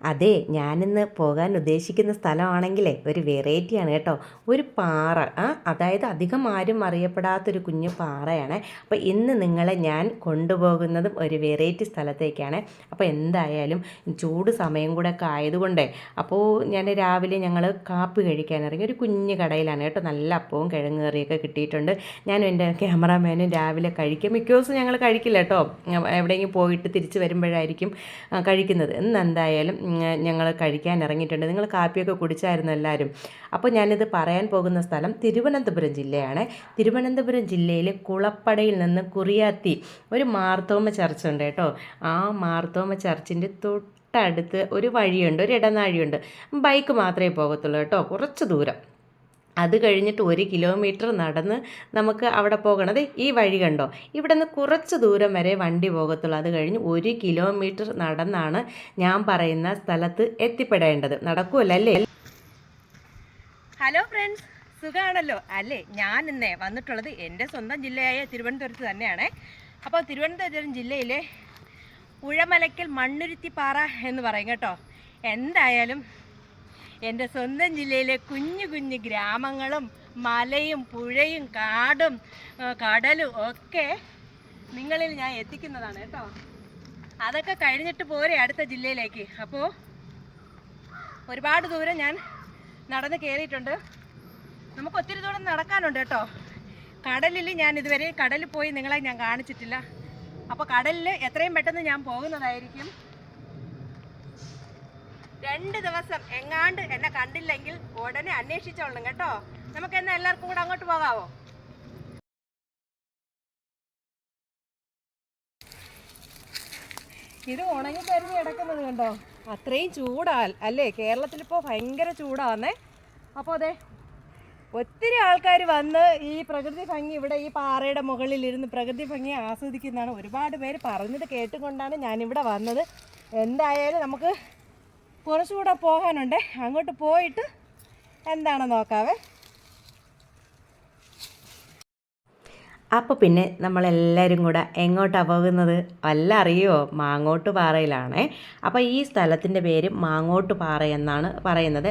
അതെ ഞാനിന്ന് പോകാൻ ഉദ്ദേശിക്കുന്ന സ്ഥലമാണെങ്കിലേ ഒരു വെറൈറ്റിയാണ് കേട്ടോ. ഒരു പാറ അതായത് അധികം ആരും അറിയപ്പെടാത്തൊരു കുഞ്ഞു പാറയാണ്. അപ്പോൾ ഇന്ന് നിങ്ങളെ ഞാൻ കൊണ്ടുപോകുന്നതും ഒരു വെറൈറ്റി സ്ഥലത്തേക്കാണ്. അപ്പോൾ എന്തായാലും ചൂട് സമയം കൂടെ ഒക്കെ ആയതുകൊണ്ട് അപ്പോൾ ഞാൻ രാവിലെ ഞങ്ങൾ കാപ്പി കഴിക്കാൻ ഇറങ്ങി ഒരു കുഞ്ഞു കടയിലാണ് കേട്ടോ. നല്ല അപ്പവും കിഴങ്ങ് കറിയൊക്കെ കിട്ടിയിട്ടുണ്ട്. ഞാനും എന്റെ ക്യാമറാമാനും രാവിലെ കഴിക്കും. മിക്ക ദിവസം ഞങ്ങൾ കഴിക്കില്ല കേട്ടോ. എവിടെയെങ്കിലും പോയിട്ട് തിരിച്ച് വരുമ്പോഴായിരിക്കും കഴിക്കുന്നത്. ഇന്ന് എന്തായാലും ഞങ്ങൾ കഴിക്കാൻ ഇറങ്ങിയിട്ടുണ്ട്. നിങ്ങൾ കാപ്പിയൊക്കെ കുടിച്ചായിരുന്നു എല്ലാവരും അപ്പോൾ ഞാനിത് പറയാൻ പോകുന്ന സ്ഥലം തിരുവനന്തപുരം ജില്ലയാണ്. തിരുവനന്തപുരം ജില്ലയിലെ കുളപ്പടയിൽ നിന്ന് കുറിയാത്തി ഒരു മാർത്തോമ ചർച്ച് ഉണ്ട് കേട്ടോ. ആ മാർത്തോമ ചർച്ചിന്റെ തൊട്ടടുത്ത് ഒരു വഴിയുണ്ട് ഒരു ഇടനാഴിയുണ്ട്. ബൈക്ക് മാത്രമേ പോകത്തുള്ളൂ കേട്ടോ. കുറച്ച് ദൂരം. അത് കഴിഞ്ഞിട്ട് ഒരു കിലോമീറ്റർ നടന്ന് നമുക്ക് അവിടെ പോകണം. ദേ ഈ വഴി കണ്ടോ? ഇവിടെ നിന്ന് കുറച്ച് ദൂരം വരെ വണ്ടി പോകത്തുള്ളൂ. അത് കഴിഞ്ഞ് ഒരു കിലോമീറ്റർ നടന്നാണ് ഞാൻ പറയുന്ന സ്ഥലത്ത് എത്തിപ്പെടേണ്ടത്. നടക്കുമല്ലേ ഹലോ ഫ്രണ്ട്സ് സുഖമാണല്ലോ അല്ലേ? ഞാൻ ഇന്നേ വന്നിട്ടുള്ളത് എന്റെ സ്വന്തം ജില്ലയായ തിരുവനന്തപുരത്ത് തന്നെയാണ്. അപ്പോൾ തിരുവനന്തപുരം ജില്ലയിലെ ഉഴമലയ്ക്കൽ മണ്ണുരുത്തിപ്പാറ എന്ന് പറയും കേട്ടോ. എന്തായാലും എന്റെ സ്വന്തം ജില്ലയിലെ കുഞ്ഞു കുഞ്ഞു ഗ്രാമങ്ങളും മലയും പുഴയും കാടും കടലും ഒക്കെ നിങ്ങളിൽ ഞാൻ എത്തിക്കുന്നതാണ് കേട്ടോ. അതൊക്കെ കഴിഞ്ഞിട്ട് പോരെ അടുത്ത ജില്ലയിലേക്ക്. അപ്പോൾ ഒരുപാട് ദൂരം ഞാൻ നടന്ന് കയറിയിട്ടുണ്ട് നമുക്ക് ഒത്തിരി ദൂരം നടക്കാനുണ്ട് കേട്ടോ. കടലിൽ ഞാൻ ഇതുവരെ കടലിൽ പോയി നിങ്ങളെ ഞാൻ കാണിച്ചിട്ടില്ല. അപ്പോൾ കടലിൽ എത്രയും പെട്ടെന്ന് ഞാൻ പോകുന്നതായിരിക്കും. രണ്ട് ദിവസം എങ്ങാണ്ട് എന്നെ കണ്ടില്ലെങ്കിൽ ഉടനെ അന്വേഷിച്ചോളണം കേട്ടോ. നമുക്ക് എന്നാ എല്ലാവർക്കും കൂടെ അങ്ങോട്ട് പോകാവോ? ഇത് ഉണങ്ങി കരിഞ്ഞ് കിടക്കുന്നത് കണ്ടോ? അത്രയും ചൂടാൽ അല്ലേ? കേരളത്തിൽ ഇപ്പോൾ ഭയങ്കര ചൂടാന്നേ. അപ്പോൾ അതെ ഒത്തിരി ആൾക്കാർ വന്ന് ഈ പ്രകൃതി ഭംഗി ഇവിടെ ഈ പാറയുടെ മുകളിൽ ഇരുന്ന് പ്രകൃതി ഭംഗി ആസ്വദിക്കുന്നതാണ് ഒരുപാട് പേര് പറഞ്ഞത് കേട്ടുകൊണ്ടാണ് ഞാനിവിടെ വന്നത്. എന്തായാലും നമുക്ക് കുറച്ചുകൂടെ പോകാനുണ്ട്. അങ്ങോട്ട് പോയിട്ട് എന്താണെന്ന് നോക്കാവേ. അപ്പോൾ പിന്നെ നമ്മളെല്ലാവരും കൂടെ എങ്ങോട്ടാണ് പോകുന്നത്? വല്ല അറിയുമോ മാങ്ങോട്ട് പാറയിലാണേ. അപ്പോൾ ഈ സ്ഥലത്തിന്റെ പേര് മാങ്ങോട്ട് പാറ എന്നാണ് പറയുന്നത്.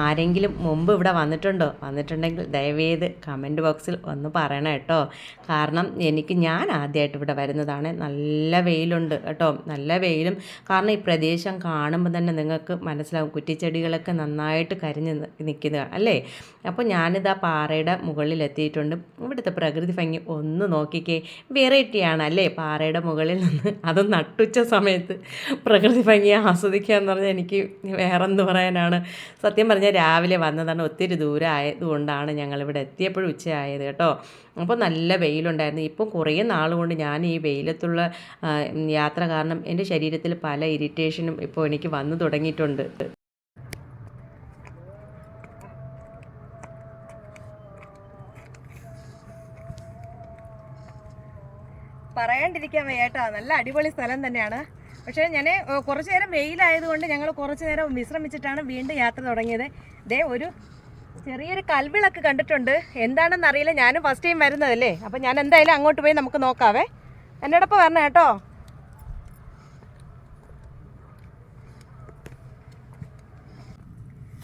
ആരെങ്കിലും മുമ്പ് ഇവിടെ വന്നിട്ടുണ്ടോ? വന്നിട്ടുണ്ടെങ്കിൽ ദയവേത് കമന്റ് ബോക്സിൽ ഒന്ന് പറയണം കേട്ടോ. കാരണം എനിക്ക് ഞാൻ ആദ്യമായിട്ട് ഇവിടെ വരുന്നതാണ്. നല്ല വെയിലുണ്ട് കേട്ടോ. നല്ല വെയിലും. കാരണം ഈ പ്രദേശം കാണുമ്പോൾ തന്നെ നിങ്ങൾക്ക് മനസ്സിലാവും കുറ്റിച്ചെടികളൊക്കെ നന്നായിട്ട് കരിഞ്ഞ് നിൽക്കുന്നത് അല്ലേ? അപ്പോൾ ഞാനിത് ആ പാറയുടെ മുകളിലെത്തിയിട്ടുണ്ട്. ഇവിടുത്തെ പ്രകൃതി ഭംഗി ഒന്ന് നോക്കിക്കേ. വെറൈറ്റിയാണ് അല്ലേ പാറയുടെ മുകളിൽ നിന്ന്. അത് നട്ടുച്ച സമയത്ത് പ്രകൃതി ഭംഗി ആസ്വദിക്കുക എന്ന് പറഞ്ഞാൽ എനിക്ക് വേറെന്ത് പറയാനാണ്. സത്യം പറഞ്ഞാൽ രാവിലെ വന്നതാണ് ഒത്തിരി ദൂരം ആയതുകൊണ്ടാണ് ഞങ്ങളിവിടെ എത്തിയപ്പോഴും ഉച്ചയായത് കേട്ടോ. അപ്പോൾ നല്ല വെയിലുണ്ടായിരുന്നു. ഇപ്പം കുറേ നാളുകൊണ്ട് കൊണ്ട് ഞാൻ ഈ വെയിലത്തുള്ള യാത്ര കാരണം എന്റെ ശരീരത്തിൽ പല ഇറിറ്റേഷനും ഇപ്പോൾ എനിക്ക് വന്നു തുടങ്ങിയിട്ടുണ്ട്. പറയാണ്ടിരിക്കാൻ വയ്യാട്ടോ. നല്ല അടിപൊളി സ്ഥലം തന്നെയാണ്. പക്ഷേ ഞാൻ കുറച്ച് നേരം വെയിലായതുകൊണ്ട് ഞങ്ങൾ കുറച്ച് നേരം വിശ്രമിച്ചിട്ടാണ് വീണ്ടും യാത്ര തുടങ്ങിയത്. ദേ ഒരു ചെറിയൊരു കൽവിളക്ക് കണ്ടിട്ടുണ്ട്. എന്താണെന്ന് അറിയില്ല ഞാനും ഫസ്റ്റ് ടൈം വരുന്നതല്ലേ? അപ്പം ഞാൻ എന്തായാലും അങ്ങോട്ട് പോയി നമുക്ക് നോക്കാവേ. എന്നോടൊപ്പം വരണം കേട്ടോ.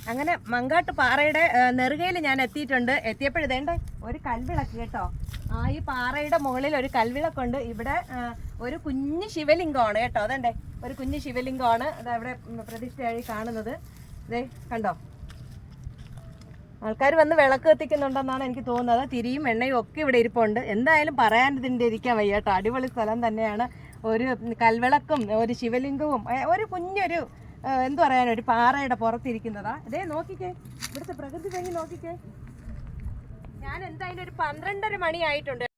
അങ്ങനെ മങ്കാട്ട് പാറയുടെ നെറുകയിൽ ഞാൻ എത്തിയിട്ടുണ്ട്. എത്തിയപ്പോഴേണ്ടേ ഒരു കൽവിളക്ക് കേട്ടോ. ആ ഈ പാറയുടെ മുകളിൽ ഒരു കൽവിളക്കുണ്ട്. ഇവിടെ ഒരു കുഞ്ഞു ശിവലിംഗമാണ് കേട്ടോ. അതെണ്ടേ ഒരു കുഞ്ഞു ശിവലിംഗമാണ് അത് പ്രതിഷ്ഠയായി കാണുന്നത്. ഇതേ കണ്ടോ? ആൾക്കാർ വന്ന് വിളക്ക് കത്തിക്കുന്നുണ്ടെന്നാണ് എനിക്ക് തോന്നുന്നത്. തിരിയും എണ്ണയും ഒക്കെ ഇവിടെ ഇരിപ്പുണ്ട്. എന്തായാലും പറയാൻ ഇതിന്റെ ഇരിക്കാൻ വയ്യ കേട്ടോ. അടിപൊളി സ്ഥലം തന്നെയാണ്. ഒരു കൽവിളക്കും ഒരു ശിവലിംഗവും ഒരു കുഞ്ഞൊരു എന്ത് പറയാനോ ഒരു പാറയുടെ പുറത്തിരിക്കുന്നതാ. ഇതേ നോക്കിക്കേ. ഇവിടുത്തെ പ്രകൃതി ഭംഗി നോക്കിക്കേ. ഞാൻ എന്തായാലും ഒരു പന്ത്രണ്ടര മണിയായിട്ടുണ്ട്.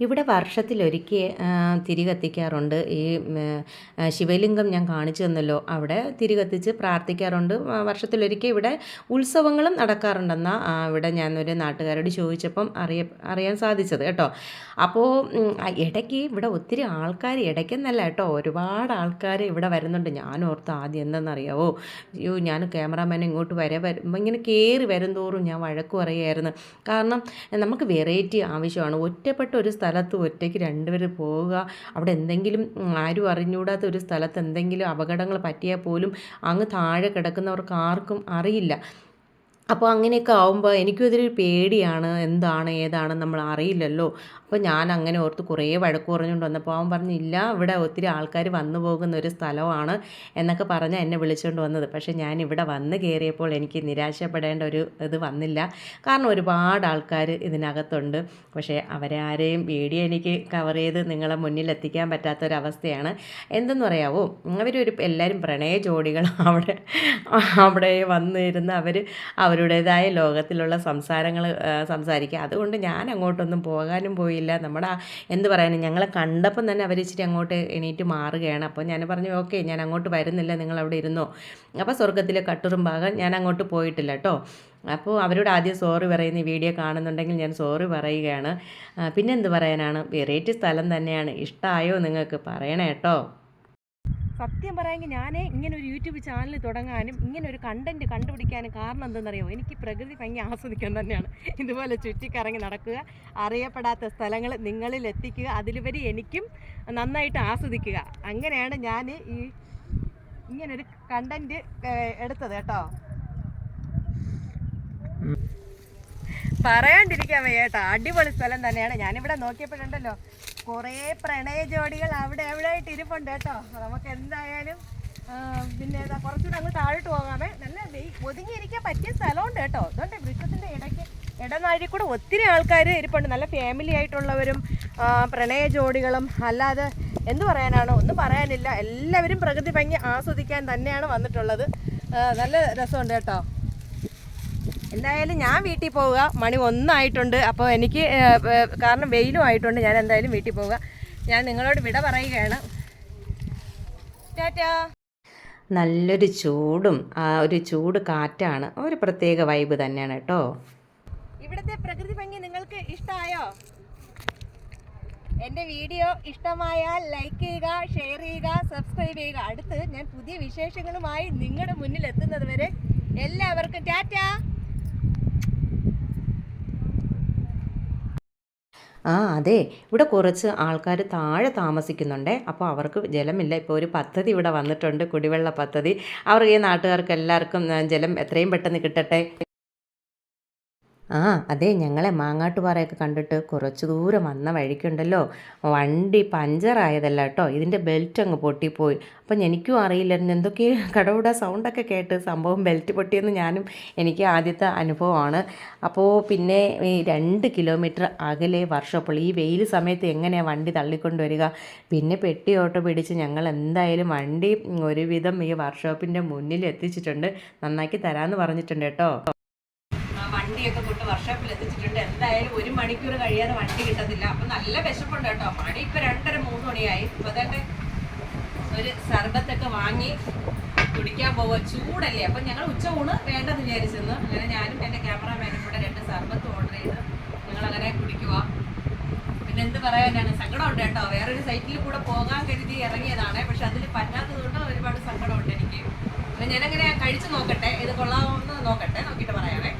ഇവിടെ വർഷത്തിലൊരിക്കൽ തിരി കത്തിക്കാറുണ്ട് ഈ ശിവലിംഗം ഞാൻ കാണിച്ചു തന്നല്ലോ. അവിടെ തിരി കത്തിച്ച് പ്രാർത്ഥിക്കാറുണ്ട് വർഷത്തിലൊരിക്കൽ ഇവിടെ ഉത്സവങ്ങളും നടക്കാറുണ്ടെന്നാ ആ, ഇവിടെ ഞാനൊരു നാട്ടുകാരോട് ചോദിച്ചപ്പം അറിയ അറിയാൻ സാധിച്ചത് കേട്ടോ. അപ്പോൾ ഇടയ്ക്ക് ഇവിടെ ഒത്തിരി ആൾക്കാർ ഇടയ്ക്കെന്നല്ല കേട്ടോ ഒരുപാട് ആൾക്കാർ ഇവിടെ വരുന്നുണ്ട്. ഞാൻ ഓർത്ത് ആദ്യം എന്തെന്നറിയാവോ അയ്യോ ഞാൻ ക്യാമറാമാൻ ഇങ്ങോട്ട് വരെ വരുമ്പോൾ ഇങ്ങനെ കയറി വരും തോറും ഞാൻ വഴക്ക് പറയുമായിരുന്നു കാരണം നമുക്ക് വെറൈറ്റി ആവശ്യമാണ്. ഒറ്റപ്പെട്ട ഒരു സ്ഥലം സ്ഥലത്ത് ഒറ്റയ്ക്ക് രണ്ടുപേർ പോവുക. അവിടെ എന്തെങ്കിലും ആരും അറിഞ്ഞൂടാത്ത ഒരു സ്ഥലത്ത് എന്തെങ്കിലും അപകടങ്ങൾ പറ്റിയാൽ പോലും അങ്ങ് താഴെ കിടക്കുന്നവർക്ക് ആർക്കും അറിയില്ല. അപ്പോൾ അങ്ങനെയൊക്കെ ആവുമ്പോൾ എനിക്കും ഇതൊരു പേടിയാണ്. എന്താണ് ഏതാണ് നമ്മൾ അറിയില്ലല്ലോ. അപ്പോൾ ഞാൻ അങ്ങനെ ഓർത്ത് കുറേ വഴക്ക് പറഞ്ഞുകൊണ്ട് വന്നപ്പോൾ അവൻ പറഞ്ഞില്ല ഇവിടെ ഒത്തിരി ആൾക്കാർ വന്നു പോകുന്ന ഒരു സ്ഥലമാണ് എന്നൊക്കെ പറഞ്ഞ് എന്നെ വിളിച്ചുകൊണ്ട് വന്നത്. പക്ഷേ ഞാൻ ഇവിടെ വന്ന് കയറിയപ്പോൾ എനിക്ക് നിരാശപ്പെടേണ്ട ഒരു ഇത് വന്നില്ല. കാരണം ഒരുപാട് ആൾക്കാർ ഇതിനകത്തുണ്ട്. പക്ഷേ അവരെ ആരെയും വീഡിയോ എനിക്ക് കവർ ചെയ്ത് നിങ്ങളെ മുന്നിൽ എത്തിക്കാൻ പറ്റാത്തൊരവസ്ഥയാണ്. എന്തെന്ന് പറയാവോ അവരൊരു എല്ലാവരും പ്രണയ ജോഡികൾ അവിടെ അവിടെ വന്നിരുന്ന് അവർ അവർ അവരുടേതായ ലോകത്തിലുള്ള സംസാരങ്ങൾ സംസാരിക്കുക. അതുകൊണ്ട് ഞാൻ അങ്ങോട്ടൊന്നും പോകാനും പോയില്ല. നമ്മുടെ എന്ത് പറയാനും ഞങ്ങളെ കണ്ടപ്പം തന്നെ അവർ ഇച്ചിരി അങ്ങോട്ട് എണീറ്റ് മാറുകയാണ്. അപ്പോൾ ഞാൻ പറഞ്ഞു ഓക്കെ ഞാൻ അങ്ങോട്ട് വരുന്നില്ല. നിങ്ങൾ അവിടെ ഇരുന്നോ. അപ്പോൾ സ്വർഗത്തിലെ കട്ടുറും ഭാഗം ഞാൻ അങ്ങോട്ട് പോയിട്ടില്ല കേട്ടോ അപ്പോൾ അവരോട് ആദ്യം സോറി പറയുന്ന. വീഡിയോ കാണുന്നുണ്ടെങ്കിൽ ഞാൻ സോറി പറയുകയാണ്. പിന്നെ എന്ത് പറയാനാണ്? വെറൈറ്റി സ്ഥലം തന്നെയാണ്. ഇഷ്ടമായോ നിങ്ങൾക്ക്? പറയണേ കേട്ടോ സത്യം പറയാമെങ്കിൽ ഞാൻ ഇങ്ങനെ ഒരു യൂട്യൂബ് ചാനൽ തുടങ്ങാനും ഇങ്ങനെ ഒരു കണ്ടന്റ് കണ്ടുപിടിക്കാനും കാരണം എന്തെന്നറിയോ? എനിക്ക് പ്രകൃതി ഭംഗി ആസ്വദിക്കാൻ തന്നെയാണ്. ഇതുപോലെ ചുറ്റിക്കറങ്ങി നടക്കുക അറിയപ്പെടാത്ത സ്ഥലങ്ങൾ നിങ്ങളിൽ എത്തിക്കുക അതിലുപരി എനിക്കും നന്നായിട്ട് ആസ്വദിക്കുക. അങ്ങനെയാണ് ഞാൻ ഈ ഇങ്ങനൊരു കണ്ടന്റ് എടുത്തത് കേട്ടോ. പറയാണ്ടിരിക്കാൻ വയ്യ കേട്ടോ. അടിപൊളി സ്ഥലം തന്നെയാണ്. ഞാനിവിടെ നോക്കിയപ്പോഴുണ്ടല്ലോ കുറേ പ്രണയ ജോഡികൾ അവിടെ എവിടെ ആയിട്ട് ഇരിപ്പുണ്ട് കേട്ടോ. നമുക്ക് എന്തായാലും പിന്നെ കുറച്ചുകൂടെ അങ്ങ് താഴോട്ട് പോകാമേ. നല്ല ഒതുങ്ങിയിരിക്കാൻ പറ്റിയ സ്ഥലമുണ്ട് കേട്ടോ. അതുകൊണ്ട് വൃക്ഷത്തിന്റെ ഇടയ്ക്ക് ഇടനാഴി കൂടെ ഒത്തിരി ആൾക്കാർ ഇരിപ്പുണ്ട്. നല്ല ഫാമിലി ആയിട്ടുള്ളവരും പ്രണയ ജോഡികളും. അല്ലാതെ എന്ത് പറയാനാണ്? ഒന്നും പറയാനില്ല. എല്ലാവരും പ്രകൃതി ഭംഗി ആസ്വദിക്കാൻ തന്നെയാണ് വന്നിട്ടുള്ളത്. നല്ല രസമുണ്ട് കേട്ടോ. എന്തായാലും ഞാൻ വീട്ടിൽ പോവുക. മണി ഒന്നായിട്ടുണ്ട്. അപ്പോൾ എനിക്ക് കാരണം വെയിലും ആയിട്ടുണ്ട്. ഞാൻ എന്തായാലും വീട്ടിൽ പോവുക. ഞാൻ നിങ്ങളോട് വിട പറയുകയാണ്. ടാറ്റാ. നല്ലൊരു ചൂടും ആ ഒരു ചൂട് കാറ്റാണ്. ഒരു പ്രത്യേക വൈബ് തന്നെയാണ് കേട്ടോ. ഇവിടുത്തെ പ്രകൃതി ഭംഗി നിങ്ങൾക്ക് ഇഷ്ടമായോ എന്റെ വീഡിയോ ഇഷ്ടമായാൽ ലൈക്ക് ചെയ്യുക ഷെയർ ചെയ്യുക സബ്സ്ക്രൈബ് ചെയ്യുക. അടുത്ത് ഞാൻ പുതിയ വിശേഷങ്ങളുമായി നിങ്ങളുടെ മുന്നിൽ എത്തുന്നത് വരെ എല്ലാവർക്കും ടാറ്റാ. ആ അതെ. ഇവിടെ കുറച്ച് ആൾക്കാർ താഴെ താമസിക്കുന്നുണ്ടേ. അപ്പോൾ അവർക്ക് ജലമില്ല. ഇപ്പോൾ ഒരു പദ്ധതി ഇവിടെ വന്നിട്ടുണ്ട്. കുടിവെള്ള പദ്ധതി. അവർ ഈ നാട്ടുകാർക്ക് എല്ലാവർക്കും ജലം എത്രയും പെട്ടെന്ന് കിട്ടട്ടെ. ആ അതെ ഞങ്ങളെ മാങ്ങാട്ടുപാറയൊക്കെ കണ്ടിട്ട് കുറച്ച് ദൂരം വന്ന വഴിക്കുണ്ടല്ലോ. വണ്ടി പഞ്ചറായതല്ല കേട്ടോ ഇതിന്റെ ബെൽറ്റ് അങ്ങ് പൊട്ടിപ്പോയി. അപ്പം എനിക്കും അറിയില്ലായിരുന്നു. എന്തൊക്കെ കടവിടെ സൗണ്ടൊക്കെ കേട്ട് സംഭവം ബെൽറ്റ് പൊട്ടിയെന്ന് ഞാനും എനിക്ക് ആദ്യത്തെ അനുഭവമാണ്. അപ്പോൾ പിന്നെ ഈ രണ്ട് കിലോമീറ്റർ അകലെ വർഷപ്പോൾ ഈ വെയിൽ സമയത്ത് എങ്ങനെയാണ് വണ്ടി തള്ളിക്കൊണ്ട് വരിക പിന്നെ പെട്ടി ഓട്ടോ പിടിച്ച് ഞങ്ങൾ എന്തായാലും വണ്ടി ഒരുവിധം ഈ വർക്ക്ഷോപ്പിന്റെ മുന്നിൽ എത്തിച്ചിട്ടുണ്ട്. നന്നാക്കി തരാമെന്ന് പറഞ്ഞിട്ടുണ്ട് കേട്ടോ വണ്ടിയൊക്കെ എത്തിച്ചിട്ടുണ്ട് എന്തായാലും ഒരു മണിക്കൂർ കഴിയാതെ വണ്ടി കിട്ടത്തില്ല. അപ്പൊ നല്ല വിശപ്പുണ്ട് കേട്ടോ. മണി ഇപ്പൊ രണ്ടര മൂന്ന് മണിയായി. ഇപ്പൊ തന്നെ ഒരു സർബത്തൊക്കെ വാങ്ങി കുടിക്കാൻ പോവുക. ചൂടല്ലേ? അപ്പൊ ഞങ്ങൾ ഉച്ച ഊണ് വേണ്ടെന്ന് വിചാരിച്ചെന്ന് അങ്ങനെ ഞാനും എന്റെ ക്യാമറാമാനും കൂടെ രണ്ട് സർബത്ത് ഓർഡർ ചെയ്ത് ഞങ്ങൾ അങ്ങനെ കുടിക്കുക പിന്നെ എന്ത് പറയാനാണ്? സങ്കടമുണ്ട് കേട്ടോ. വേറൊരു സൈറ്റിൽ കൂടെ പോകാൻ കരുതി ഇറങ്ങിയതാണ്. പക്ഷെ അതിൽ പറ്റാത്തത് കൊണ്ട് ഒരുപാട് സങ്കടമുണ്ട് എനിക്ക്. അപ്പൊ ഞാനങ്ങനെ കഴിച്ചു നോക്കട്ടെ. ഇത് കൊള്ളാമെന്ന് നോക്കട്ടെ നോക്കിയിട്ട് പറയാവേ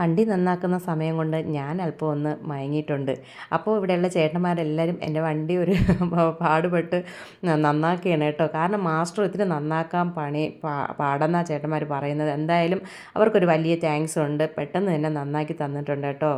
വണ്ടി നന്നാക്കുന്ന സമയം കൊണ്ട് ഞാൻ അല്പം ഒന്ന് മയങ്ങിയിട്ടുണ്ട്. അപ്പോൾ ഇവിടെയുള്ള ചേട്ടന്മാരെല്ലാവരും എന്റെ വണ്ടി ഒരു പാടുപെട്ട് നന്നാക്കുകയാണ് കേട്ടോ. കാരണം മാസ്റ്റർ ഇത്തിരി നന്നാക്കാൻ പണി പാ- പാടെന്നാ ചേട്ടന്മാർ പറയുന്നത്. എന്തായാലും അവർക്കൊരു വലിയ താങ്ക്സ് ഉണ്ട്. പെട്ടെന്ന് തന്നെ നന്നാക്കി തന്നിട്ടുണ്ട് കേട്ടോ.